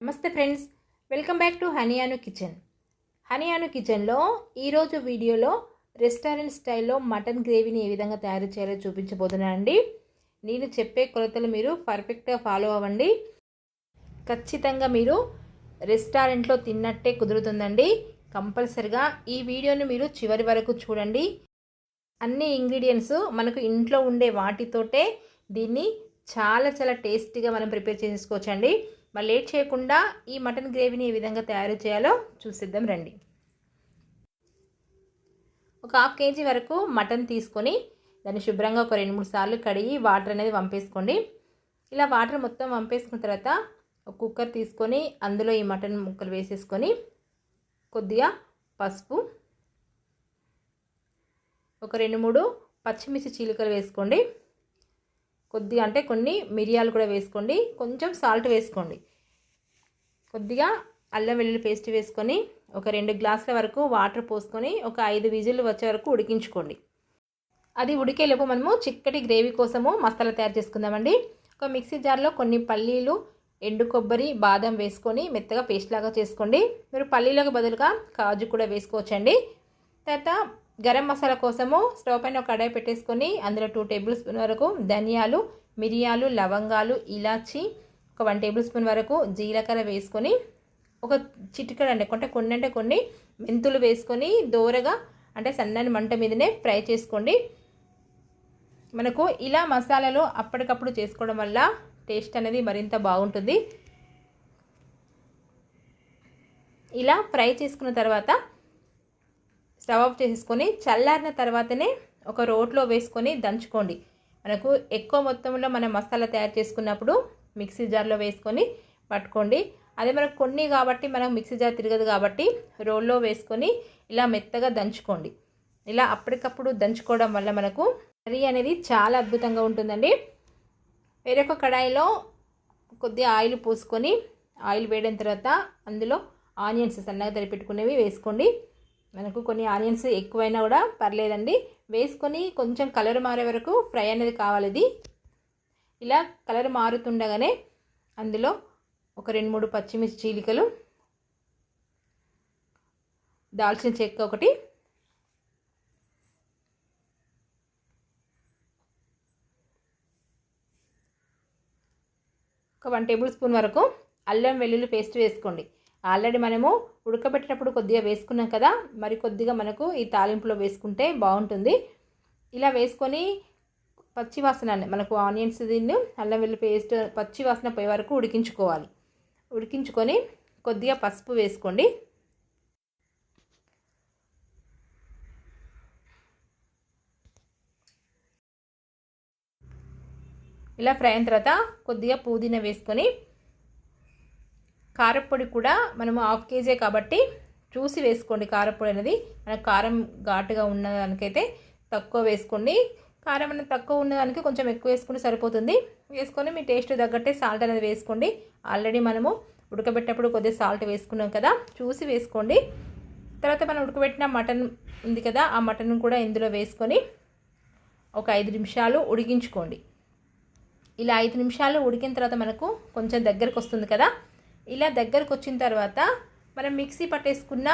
నమస్తే friends welcome back to హనియాను kitchen. హనియాను కిచెన్లో ఈరోజు వీడియోలో రెస్టారెంట్ స్టైల్లో మటన్ గ్రేవీని ఏ విధంగా తయారు చేయాలో చూపించబోతున్నానండి. నేను చెప్పే కొలతలు మీరు పర్ఫెక్ట్గా ఫాలో అవ్వండి. ఖచ్చితంగా మీరు రెస్టారెంట్లో తిన్నట్టే కుదురుతుందండి. కంపల్సరిగా ఈ వీడియోని మీరు చివరి వరకు చూడండి. అన్ని ఇంగ్రీడియంట్స్ మనకు ఇంట్లో ఉండే వాటితోటే దీన్ని చాలా చాలా టేస్టీగా మనం ప్రిపేర్ చేసుకోవచ్చండి. మరి లేట్ చేయకుండా ఈ మటన్ గ్రేవీని ఏ విధంగా తయారు చేయాలో చూసిద్దాం రండి. ఒక హాఫ్ కేజీ వరకు మటన్ తీసుకొని దాన్ని శుభ్రంగా ఒక రెండు మూడు సార్లు కడిగి వాటర్ అనేది పంపేసుకోండి ఇలా వాటర్ మొత్తం పంపేసుకున్న తర్వాత ఒక కుక్కర్ తీసుకొని అందులో ఈ మటన్ ముక్కలు వేసేసుకొని కొద్దిగా పసుపు ఒక రెండు మూడు పచ్చిమిర్చి చీలికలు వేసుకోండి. కొద్దిగా అంటే కొన్ని మిరియాలు కూడా వేసుకోండి. కొంచెం సాల్ట్ వేసుకోండి. కొద్దిగా అల్లం వెల్లుల్లి పేస్ట్ వేసుకొని ఒక రెండు గ్లాసుల వరకు వాటర్ పోసుకొని ఒక ఐదు విజిల్లు వచ్చే వరకు ఉడికించుకోండి. అది ఉడికేలోపు మనము చిక్కటి గ్రేవీ కోసము మసాలా తయారు చేసుకుందామండి. ఒక మిక్సీ జార్లో కొన్ని పల్లీలు ఎండు కొబ్బరి బాదం వేసుకొని మెత్తగా పేస్ట్ లాగా చేసుకోండి. మీరు పల్లీలకు బదులుగా కాజు కూడా వేసుకోవచ్చండి. తర్వాత గరం మసాలా కోసము స్టవ్ పైన ఒక కడాయి పెట్టేసుకొని అందులో టూ టేబుల్ స్పూన్ వరకు ధనియాలు మిరియాలు లవంగాలు ఇలాచి ఒక వన్ టేబుల్ స్పూన్ వరకు జీలకర్ర వేసుకొని ఒక చిటికడ అంటే కొంటే కొన్ని అంటే కొన్ని మెంతులు వేసుకొని దోరగా అంటే సన్నని మంట మీదనే ఫ్రై చేసుకోండి. మనకు ఇలా మసాలాలు అప్పటికప్పుడు చేసుకోవడం వల్ల టేస్ట్ అనేది మరింత బాగుంటుంది. ఇలా ఫ్రై చేసుకున్న తర్వాత స్టవ్ ఆఫ్ చేసుకొని చల్లారిన తర్వాతనే ఒక రోట్లో వేసుకొని దంచుకోండి. మనకు ఎక్కువ మొత్తంలో మనం మసాలా తయారు చేసుకున్నప్పుడు మిక్సీ జార్లో వేసుకొని పట్టుకోండి. అదే మనకు కొన్ని కాబట్టి మనం మిక్సీ జార్ తిరగదు కాబట్టి రోల్లో వేసుకొని ఇలా మెత్తగా దంచుకోండి. ఇలా అప్పటికప్పుడు దంచుకోవడం వల్ల మనకు కర్రీ అనేది చాలా అద్భుతంగా ఉంటుందండి. వేరొక కడాయిలో కొద్దిగా ఆయిల్ పోసుకొని ఆయిల్ వేడిన తర్వాత అందులో ఆనియన్స్ సన్నగా తరిపెట్టుకునేవి వేసుకోండి. మనకు కొన్ని ఆనియన్స్ ఎక్కువైనా కూడా పర్లేదండి. వేసుకొని కొంచెం కలర్ మారే వరకు ఫ్రై అనేది కావాలి ఇది. ఇలా కలర్ మారుతుండగానే అందులో ఒక రెండు మూడు పచ్చిమిర్చి చీలికలు దాల్చిన చెక్క ఒకటి ఒక వన్ టేబుల్ స్పూన్ వరకు అల్లం వెల్లుల్లి పేస్ట్ వేసుకోండి. ఆల్రెడీ మనము ఉడకబెట్టినప్పుడు కొద్దిగా వేసుకున్నాం కదా మరి కొద్దిగా మనకు ఈ తాలింపులో వేసుకుంటే బాగుంటుంది. ఇలా వేసుకొని పచ్చి వాసన మనకు ఆనియన్స్ దీన్ని అల్లం వెల్లి పేస్ట్ పచ్చి వాసన పోయే వరకు ఉడికించుకోవాలి. ఉడికించుకొని కొద్దిగా పసుపు వేసుకోండి. ఇలా ఫ్రై అయిన తర్వాత కొద్దిగా పుదీనా వేసుకొని కారపొడి కూడా మనము హాఫ్ కేజీ కాబట్టి చూసి వేసుకోండి. కారపొడి అనేది మనకు కారం ఘాటుగా ఉన్నదానికైతే తక్కువ వేసుకోండి. కారం అనేది తక్కువ ఉన్నదానికి కొంచెం ఎక్కువ వేసుకుంటే సరిపోతుంది. వేసుకొని మీ టేస్ట్ తగ్గట్టే సాల్ట్ అనేది వేసుకోండి. ఆల్రెడీ మనము ఉడకబెట్టినప్పుడు కొద్దిగా సాల్ట్ వేసుకున్నాం కదా చూసి వేసుకోండి. తర్వాత మనం ఉడకబెట్టిన మటన్ ఉంది కదా ఆ మటన్ కూడా ఇందులో వేసుకొని ఒక ఐదు నిమిషాలు ఉడికించుకోండి. ఇలా ఐదు నిమిషాలు ఉడికిన తర్వాత మనకు కొంచెం దగ్గరకు వస్తుంది కదా ఇలా దగ్గరకు వచ్చిన తర్వాత మనం మిక్సీ పట్టేసుకున్న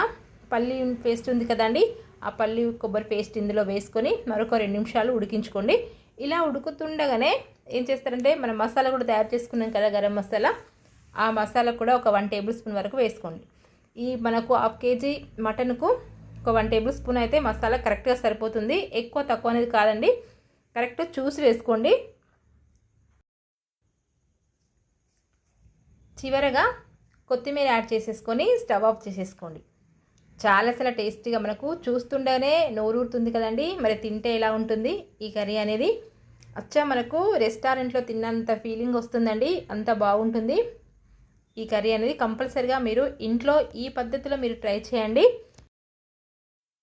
పల్లి పేస్ట్ ఉంది కదండి ఆ పల్లి కొబ్బరి పేస్ట్ ఇందులో వేసుకొని మరొక రెండు నిమిషాలు ఉడికించుకోండి. ఇలా ఉడుకుతుండగానే ఏం చేస్తారంటే మనం మసాలా కూడా తయారు చేసుకున్నాం కదా గరం మసాలా ఆ మసాలా కూడా ఒక వన్ టేబుల్ స్పూన్ వరకు వేసుకోండి. ఈ మనకు హాఫ్ కేజీ మటన్కు ఒక వన్ టేబుల్ స్పూన్ అయితే మసాలా కరెక్ట్గా సరిపోతుంది. ఎక్కువ తక్కువ అనేది కాదండి కరెక్ట్ చూసి వేసుకోండి. చివరగా కొత్తిమీర యాడ్ చేసేసుకొని స్టవ్ ఆఫ్ చేసేసుకోండి. చాలా చాలా టేస్టీగా మనకు చూస్తుండగానే నోరూరుతుంది కదండి. మరి తింటే ఎలా ఉంటుంది? ఈ కర్రీ అనేది అచ్చా మనకు రెస్టారెంట్లో తిన్నంత ఫీలింగ్ వస్తుందండి. అంత బాగుంటుంది. ఈ కర్రీ అనేది కంపల్సరిగా మీరు ఇంట్లో ఈ పద్ధతిలో మీరు ట్రై చేయండి.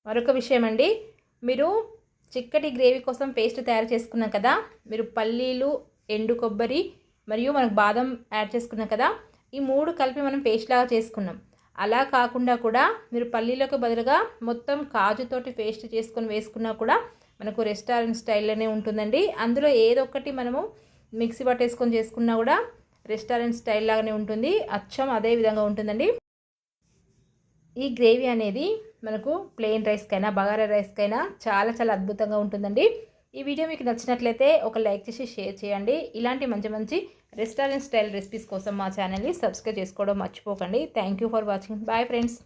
మరొక విషయం అండి. మీరు చిక్కటి గ్రేవీ కోసం పేస్ట్ తయారు చేసుకున్నాం కదా. మీరు పల్లీలు ఎండు కొబ్బరి మరియు మనకు బాదం యాడ్ చేసుకున్నాం కదా. ఈ మూడు కలిపి మనం పేస్ట్ లాగా చేసుకున్నాం. అలా కాకుండా కూడా మీరు పల్లీలకు బదులుగా మొత్తం కాజుతోటి పేస్ట్ చేసుకొని వేసుకున్నా కూడా మనకు రెస్టారెంట్ స్టైల్లోనే ఉంటుందండి. అందులో ఏదో ఒకటి మనము మిక్సీ పట్టేసుకొని చేసుకున్నా కూడా రెస్టారెంట్ స్టైల్ లాగానే ఉంటుంది. అచ్చం అదే విధంగా ఉంటుందండి. ఈ గ్రేవీ అనేది మనకు ప్లెయిన్ రైస్కైనా బగారా రైస్కైనా చాలా చాలా అద్భుతంగా ఉంటుందండి. ఈ వీడియో మీకు నచ్చినట్లయితే ఒక లైక్ చేసి షేర్ చేయండి. ఇలాంటి మంచి మంచి రెస్టారెంట్ స్టైల్ రెసిపీస్ కోసం మా ఛానల్ని సబ్స్క్రైబ్ చేసుకోవడం మర్చిపోకండి. Thank you for watching bye friends